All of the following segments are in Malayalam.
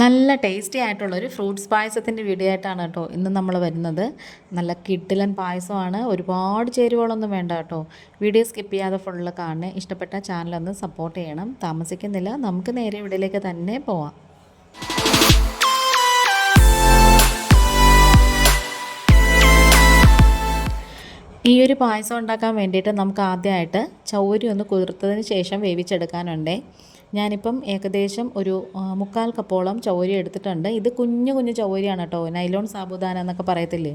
നല്ല ടേസ്റ്റി ആയിട്ടുള്ള ഒരു ഫ്രൂട്ട്സ് പായസത്തിന്റെ വീഡിയോ ആയിട്ടാണ് കേട്ടോ ഇന്ന് നമ്മൾ വരുന്നത്. നല്ല കിഡിലൻ പായസമാണ്. ഒരുപാട് ചേരുവകളൊന്നും വേണ്ട കേട്ടോ. വീഡിയോ സ്കിപ്പ് ചെയ്യാതെ ഫുള്ള് കാണണേ ഇഷ്ടപ്പെട്ട ചാനലൊന്ന് സപ്പോർട്ട് ചെയ്യണം. താമസിക്കുന്നില്ല. നമുക്ക് നേരെ വീഡിയോയിലേക്ക് തന്നെ പോവാം. ഈ ഒരു പായസം ഉണ്ടാക്കാൻ വേണ്ടിയിട്ട് നമുക്ക് ആദ്യമായിട്ട് ചൗരി ഒന്ന് കുതിർത്തതിന് ശേഷം വേവിച്ചെടുക്കാനുണ്ടേ. ഞാനിപ്പം ഏകദേശം ഒരു മുക്കാൽ കപ്പോളം ചൗരി എടുത്തിട്ടുണ്ട്. ഇത് കുഞ്ഞു കുഞ്ഞു ചൗരിയാണ് കേട്ടോ നൈലോൺ സാബുദാന എന്നൊക്കെ പറയത്തില്ലേ?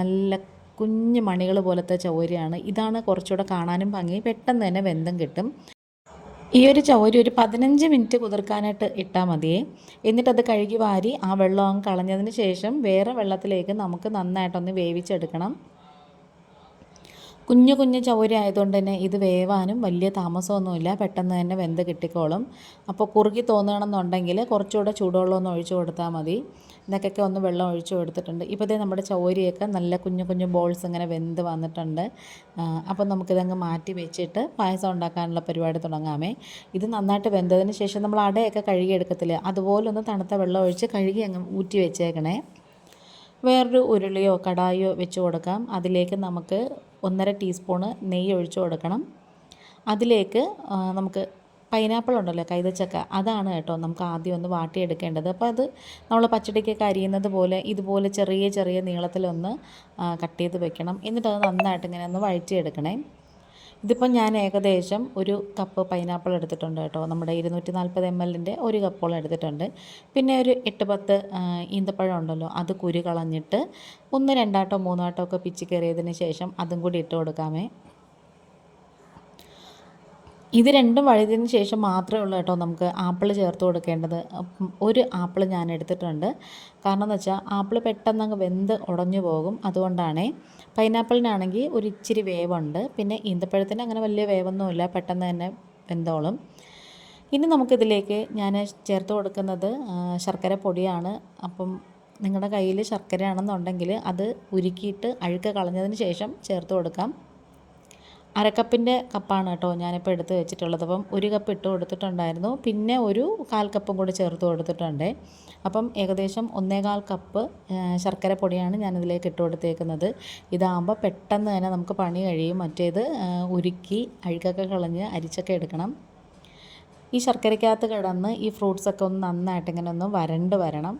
നല്ല കുഞ്ഞു മണികൾ പോലത്തെ ചൗരിയാണ്. ഇതാണ് കുറച്ചുകൂടെ കാണാനും ഭംഗി. പെട്ടെന്ന് തന്നെ വെന്തം കിട്ടും. ഈ ഒരു ചവരി ഒരു പതിനഞ്ച് മിനിറ്റ് കുതിർക്കാനായിട്ട് ഇട്ടാൽ മതിയേ. എന്നിട്ടത് കഴുകി വാരി ആ വെള്ളം കളഞ്ഞതിന് ശേഷം വേറെ വെള്ളത്തിലേക്ക് നമുക്ക് നന്നായിട്ടൊന്ന് വേവിച്ചെടുക്കണം. കുഞ്ഞു കുഞ്ഞു ചൗരി ആയതുകൊണ്ട് തന്നെ ഇത് വേവാനും വലിയ താമസമൊന്നുമില്ല. പെട്ടെന്ന് തന്നെ വെന്ത് കിട്ടിക്കോളും. അപ്പോൾ കുറുകി തോന്നുകയാണെന്നുണ്ടെങ്കിൽ കുറച്ചുകൂടെ ചൂടുവെള്ളം ഒന്ന് ഒഴിച്ചു കൊടുത്താൽ മതി. ഇതൊക്കെ ഒന്ന് വെള്ളം ഒഴിച്ചു കൊടുത്തിട്ടുണ്ട്. ഇപ്പോൾ ഇതേ നമ്മുടെ ചൗരിയൊക്കെ നല്ല കുഞ്ഞു കുഞ്ഞു ബോൾസ് ഇങ്ങനെ വെന്ത് വന്നിട്ടുണ്ട്. അപ്പോൾ നമുക്കിതങ്ങ് മാറ്റി വെച്ചിട്ട് പായസം ഉണ്ടാക്കാനുള്ള പരിപാടി തുടങ്ങാമേ. ഇത് നന്നായിട്ട് വെന്തതിന് ശേഷം നമ്മൾ അടയൊക്കെ കഴുകിയെടുക്കത്തില്ലേ അതുപോലെ ഒന്ന് തണുത്ത വെള്ളം ഒഴിച്ച് കഴുകി അങ്ങ് ഊറ്റി വെച്ചേക്കണേ. വേറൊരു ഉരുളിയോ കടായോ വെച്ച് കൊടുക്കാം. അതിലേക്ക് നമുക്ക് ഒന്നര ടീസ്പൂണ് നെയ്യ് ഒഴിച്ചു കൊടുക്കണം. അതിലേക്ക് നമുക്ക് പൈനാപ്പിൾ ഉണ്ടല്ലോ കൈതച്ചക്ക. അതാണ് കേട്ടോ നമുക്ക് ആദ്യം ഒന്ന് വാട്ടിയെടുക്കേണ്ടത്. അപ്പോൾ അത് നമ്മൾ പച്ചടിക്കൊക്കെ അരിയുന്നത് പോലെ ഇതുപോലെ ചെറിയ ചെറിയ നീളത്തിലൊന്ന് കട്ട് ചെയ്ത് വെക്കണം. എന്നിട്ട് അത് നന്നായിട്ട് ഇങ്ങനെ ഒന്ന് വഴറ്റിയെടുക്കണേ. ഇതിപ്പം ഞാൻ ഏകദേശം ഒരു കപ്പ് പൈനാപ്പിൾ എടുത്തിട്ടുണ്ട് കേട്ടോ. നമ്മുടെ ഇരുന്നൂറ്റി നാൽപ്പത് എം എല്ലിന്റെ ഒരു കപ്പോളം എടുത്തിട്ടുണ്ട്. പിന്നെ ഒരു എട്ട് പത്ത് ഈന്തപ്പഴം ഉണ്ടല്ലോ അത് കുരു കളഞ്ഞിട്ട് ഒന്ന് രണ്ടാട്ടോ മൂന്നാട്ടോ ഒക്കെ പിച്ചി കയറിയതിന് ശേഷം അതും കൂടി ഇട്ട് കൊടുക്കാമേ. ഇത് രണ്ടും വഴുതിയതിന് ശേഷം മാത്രമേ ഉള്ളൂ കേട്ടോ നമുക്ക് ആപ്പിൾ ചേർത്ത് കൊടുക്കേണ്ടത്. ഒരു ആപ്പിൾ ഞാൻ എടുത്തിട്ടുണ്ട്. കാരണം എന്ന് വെച്ചാൽ ആപ്പിൾ പെട്ടെന്ന് അങ്ങ് വെന്ത് ഉടഞ്ഞു പോകും. അതുകൊണ്ടാണേ പൈനാപ്പിളിനാണെങ്കിൽ ഒരു ഇച്ചിരി വേവുണ്ട്. പിന്നെ ഈന്തപ്പഴത്തിന് അങ്ങനെ വലിയ വേവൊന്നുമില്ല. പെട്ടെന്ന് തന്നെ വെന്തോളും. ഇനി നമുക്കിതിലേക്ക് ഞാൻ ചേർത്ത് കൊടുക്കുന്നത് ശർക്കര പൊടിയാണ്. അപ്പം നിങ്ങളുടെ കയ്യിൽ ശർക്കര ആണെന്നുണ്ടെങ്കിൽ അത് ഉരുക്കിയിട്ട് അഴുക്ക് കളഞ്ഞതിന് ശേഷം ചേർത്ത് കൊടുക്കാം. അരക്കപ്പിന്റെ കപ്പാണ് കേട്ടോ ഞാനിപ്പോൾ എടുത്ത് വെച്ചിട്ടുള്ളത്. അപ്പം ഒരു കപ്പ് ഇട്ട് കൊടുത്തിട്ടുണ്ടായിരുന്നു. പിന്നെ ഒരു കാൽ കപ്പും കൂടി ചേർത്ത് കൊടുത്തിട്ടുണ്ട്. അപ്പം ഏകദേശം ഒന്നേകാൽ കപ്പ് ശർക്കര പൊടിയാണ് ഞാനിതിലേക്ക് ഇട്ട് കൊടുത്തേക്കുന്നത്. ഇതാകുമ്പോൾ പെട്ടെന്ന് തന്നെ നമുക്ക് പണി കഴിയും. മറ്റേത് ഉരുക്കി അഴുക്കൊക്കെ കളഞ്ഞ് അരിച്ചൊക്കെ എടുക്കണം. ഈ ശർക്കരയ്ക്കകത്ത് കിടന്ന് ഈ ഫ്രൂട്ട്സൊക്കെ ഒന്ന് നന്നായിട്ട് ഇങ്ങനെ ഒന്ന് വരണ്ട് വരണം.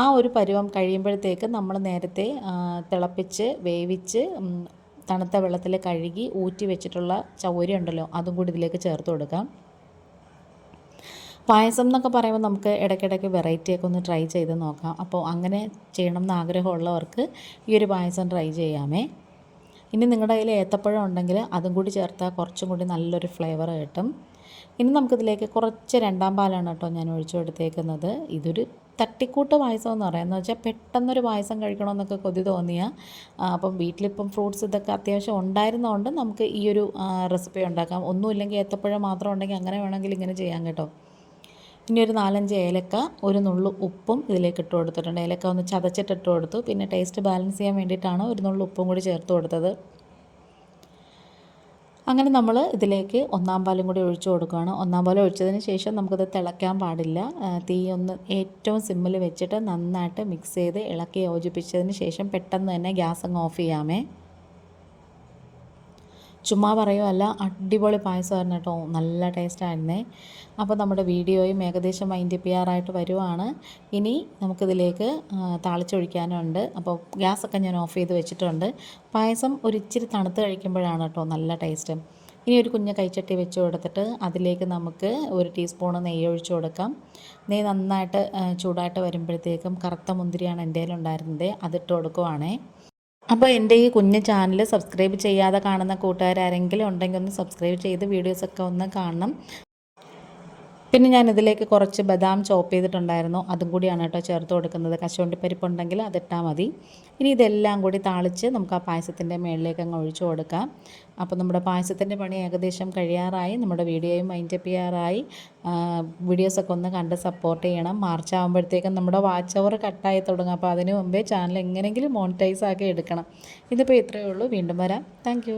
ആ ഒരു പരുവം കഴിയുമ്പോഴത്തേക്ക് നമ്മൾ നേരത്തെ തിളപ്പിച്ച് വേവിച്ച് തണുത്ത വെള്ളത്തിൽ കഴുകി ഊറ്റി വെച്ചിട്ടുള്ള ചൗരി ഉണ്ടല്ലോ അതും കൂടി ഇതിലേക്ക് ചേർത്ത് കൊടുക്കാം. പായസം എന്നൊക്കെ പറയുമ്പോൾ നമുക്ക് ഇടയ്ക്കിടയ്ക്ക് വെറൈറ്റി ഒക്കെ ഒന്ന് ട്രൈ ചെയ്ത് നോക്കാം. അപ്പോൾ അങ്ങനെ ചെയ്യണം എന്ന് ആഗ്രഹമുള്ളവർക്ക് ഈ ഒരു പായസം ട്രൈ ചെയ്യാമേ. ഇനി നിങ്ങളുടെ കയ്യിൽ ഏത്തപ്പഴം ഉണ്ടെങ്കിൽ അതും കൂടി ചേർത്താൽ കുറച്ചും കൂടി നല്ലൊരു ഫ്ലേവർ കിട്ടും. ഇനി നമുക്കിതിലേക്ക് കുറച്ച് രണ്ടാം പാലാണ് കേട്ടോ ഞാൻ ഒഴിച്ചു കൊടുത്തേക്കുന്നത്. ഇതൊരു തട്ടിക്കൂട്ട് പായസം എന്ന് പറയാം. എന്ന് വെച്ചാൽ പെട്ടെന്നൊരു പായസം കഴിക്കണമെന്നൊക്കെ കൊതി തോന്നിയ അപ്പം വീട്ടിലിപ്പം ഫ്രൂട്ട്സ് ഇതൊക്കെ അത്യാവശ്യം ഉണ്ടായിരുന്നതുകൊണ്ട് നമുക്ക് ഈ ഒരു റെസിപ്പി ഉണ്ടാക്കാം. ഒന്നുമില്ലെങ്കിൽ ഏത്തപ്പഴം മാത്രം ഉണ്ടെങ്കിൽ അങ്ങനെ വേണമെങ്കിൽ ഇങ്ങനെ ചെയ്യാം കേട്ടോ. ഇനി ഒരു നാലഞ്ച് ഏലക്ക ഒരു നുള്ളു ഉപ്പും ഇതിലേക്ക് ഇട്ട് കൊടുത്തിട്ടുണ്ട്. ഏലക്ക ഒന്ന് ചതച്ചിട്ട് ഇട്ട് കൊടുത്തു. പിന്നെ ടേസ്റ്റ് ബാലൻസ് ചെയ്യാൻ വേണ്ടിയിട്ടാണ് ഒരു നുള്ളു ഉപ്പും കൂടി ചേർത്ത് കൊടുത്തത്. അങ്ങനെ നമ്മൾ ഇതിലേക്ക് ഒന്നാം പാലും കൂടി ഒഴിച്ചു കൊടുക്കുകയാണ്. ഒന്നാം പാലം ഒഴിച്ചതിന് ശേഷം നമുക്കത് തിളയ്ക്കാൻ പാടില്ല. തീ ഒന്ന് ഏറ്റവും സിമ്മിൽ വെച്ചിട്ട് നന്നായിട്ട് മിക്സ് ചെയ്ത് ഇളക്കി യോജിപ്പിച്ചതിന് ശേഷം പെട്ടെന്ന് തന്നെ ഗ്യാസ് അങ്ങ് ഓഫ് ചെയ്യാമേ. ചുമ്മാ പറയുമല്ല അടിപൊളി പായസമായിരുന്നു കേട്ടോ. നല്ല ടേസ്റ്റായിരുന്നേ അപ്പോൾ നമ്മുടെ വീഡിയോയും ഏകദേശം മൈൻഡ് ചെയ്യാറായിട്ട് വരുവാണ്. ഇനി നമുക്കിതിലേക്ക് താളിച്ചൊഴിക്കാനുണ്ട്. അപ്പോൾ ഗ്യാസൊക്കെ ഞാൻ ഓഫ് ചെയ്ത് വെച്ചിട്ടുണ്ട്. പായസം ഒരു ഇച്ചിരി തണുത്ത് കഴിക്കുമ്പോഴാണ് കേട്ടോ നല്ല ടേസ്റ്റ് ഇനി ഒരു കുഞ്ഞ് കൈച്ചട്ടി വെച്ച് കൊടുത്തിട്ട് അതിലേക്ക് നമുക്ക് ഒരു ടീസ്പൂണ് നെയ്യ് ഒഴിച്ചു കൊടുക്കാം. നെയ്യ് നന്നായിട്ട് ചൂടായിട്ട് വരുമ്പോഴത്തേക്കും കറുത്ത മുന്തിരിയാണ് എന്റെ കയ്യിലുണ്ടായിരുന്നത്. അതിട്ട് കൊടുക്കുവാണേ. അപ്പോൾ എന്റെ ഈ കുഞ്ഞു ചാനൽ സബ്സ്ക്രൈബ് ചെയ്യാതെ കാണുന്ന കൂട്ടുകാരാരെങ്കിലും ഉണ്ടെങ്കിൽ ഒന്ന് സബ്സ്ക്രൈബ് ചെയ്ത് വീഡിയോസൊക്കെ ഒന്ന് കാണണം. പിന്നെ ഞാൻ ഇതിലേക്ക് കുറച്ച് ബദാം ചോപ്പ് ചെയ്തിട്ടുണ്ടായിരുന്നു. അതും കൂടിയാണ് കേട്ടോ ചേർത്ത് കൊടുക്കുന്നത്. കശുവണ്ടി പരിപ്പുണ്ടെങ്കിൽ അതിട്ടാൽ മതി. ഇനി ഇതെല്ലാം കൂടി താളിച്ച് നമുക്ക് ആ പായസത്തിന്റെ മുകളിലേക്ക് അങ്ങ് ഒഴിച്ചു കൊടുക്കാം. അപ്പോൾ നമ്മുടെ പായസത്തിന്റെ പണി ഏകദേശം കഴിയാറായി. നമ്മുടെ വീഡിയോയും മൈൻഡ് അപ്പ് ചെയ്യാറായി. വീഡിയോസൊക്കെ ഒന്ന് കണ്ട് സപ്പോർട്ട് ചെയ്യണം. മാർച്ച് ആകുമ്പോഴത്തേക്കും നമ്മുടെ വാച്ച് അവർ കട്ടായി തുടങ്ങും. അപ്പോൾ അതിന് മുമ്പേ ചാനൽ എങ്ങനെയെങ്കിലും മോണിറ്റൈസ് ആക്കി എടുക്കണം. ഇതിപ്പോൾ ഇത്രയേ ഉള്ളൂ. വീണ്ടും വരാം. താങ്ക്